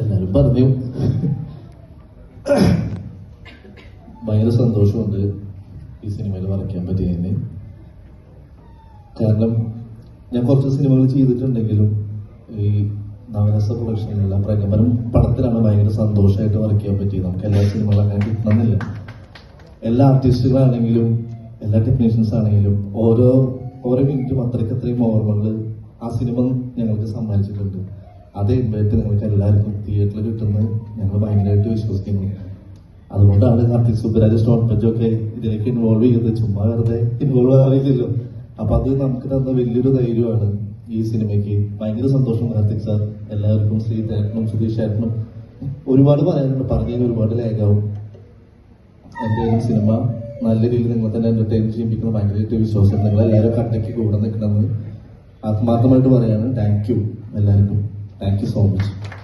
എല്ലാരും പറഞ്ഞു. ഭയങ്കര സന്തോഷമുണ്ട് ഈ സിനിമയിൽ വരയ്ക്കാൻ പറ്റിയതിന്. കാരണം ഞാൻ കുറച്ച് സിനിമകൾ ചെയ്തിട്ടുണ്ടെങ്കിലും ഈ നവരസ പ്രൊഡക്ഷനിലെല്ലാം പ്രകമ്പനം പടത്തിലാണ് ഭയങ്കര സന്തോഷമായിട്ട് ചെയ്യാൻ പറ്റിയത്. നമുക്ക് എല്ലാ സിനിമകളും അങ്ങനെ കിട്ടണമെന്നില്ല. എല്ലാ ആർട്ടിസ്റ്റുകളാണെങ്കിലും എല്ലാ ടെക്നീഷ്യൻസ് ആണെങ്കിലും ഓരോ ഓരോ മിനിറ്റും അത്രയ്ക്ക് അത്രയും ഓർമ്മകൾ ആ സിനിമ ഞങ്ങൾക്ക് സമ്മാനിച്ചിട്ടുണ്ട് അതേ ഇമ്പാക്ട് നിങ്ങൾക്ക് എല്ലാവർക്കും തിയേറ്ററിൽ കിട്ടുന്നത് ഞങ്ങൾ ഭയങ്കരമായിട്ട് വിശ്വസിക്കുന്നു. അതുകൊണ്ടാണ് കാർത്തിക് സുബ്ബരാജ് സ്റ്റോൺ പഞ്ചൊക്കെ ഇതിലേക്ക് ഇൻവോൾവ് ചെയ്യുന്നത് ചുമ്മാ വെറുതെ ഇൻവോൾവ് ആവില്ലല്ലോ അപ്പൊ അത് നമുക്ക് തന്ന വലിയൊരു ധൈര്യമാണ് ഈ സിനിമയ്ക്ക്. ഭയങ്കര സന്തോഷം കാർത്തിക് സാർ. എല്ലാവർക്കും ശ്രീ ശ്രീധേട്ടനും സുധീഷ് ചേട്ടനും ഒരുപാട് പറയാനുണ്ട്. പറഞ്ഞതിന് ഒരുപാട് ലേഖാവും. എന്തായാലും സിനിമ നല്ല രീതിയിൽ നിങ്ങൾ തന്നെ എന്റർടൈൻ ചെയ്യിപ്പിക്കുന്ന ഭയങ്കരമായിട്ട് വിശ്വാസം. നിങ്ങൾ എല്ലാവരും കട്ടയ്ക്ക് കൂടെ നിൽക്കണമെന്ന് ആത്മാർത്ഥമായിട്ട് പറയാണ്. താങ്ക് യു എല്ലാവർക്കും. Thank you so much.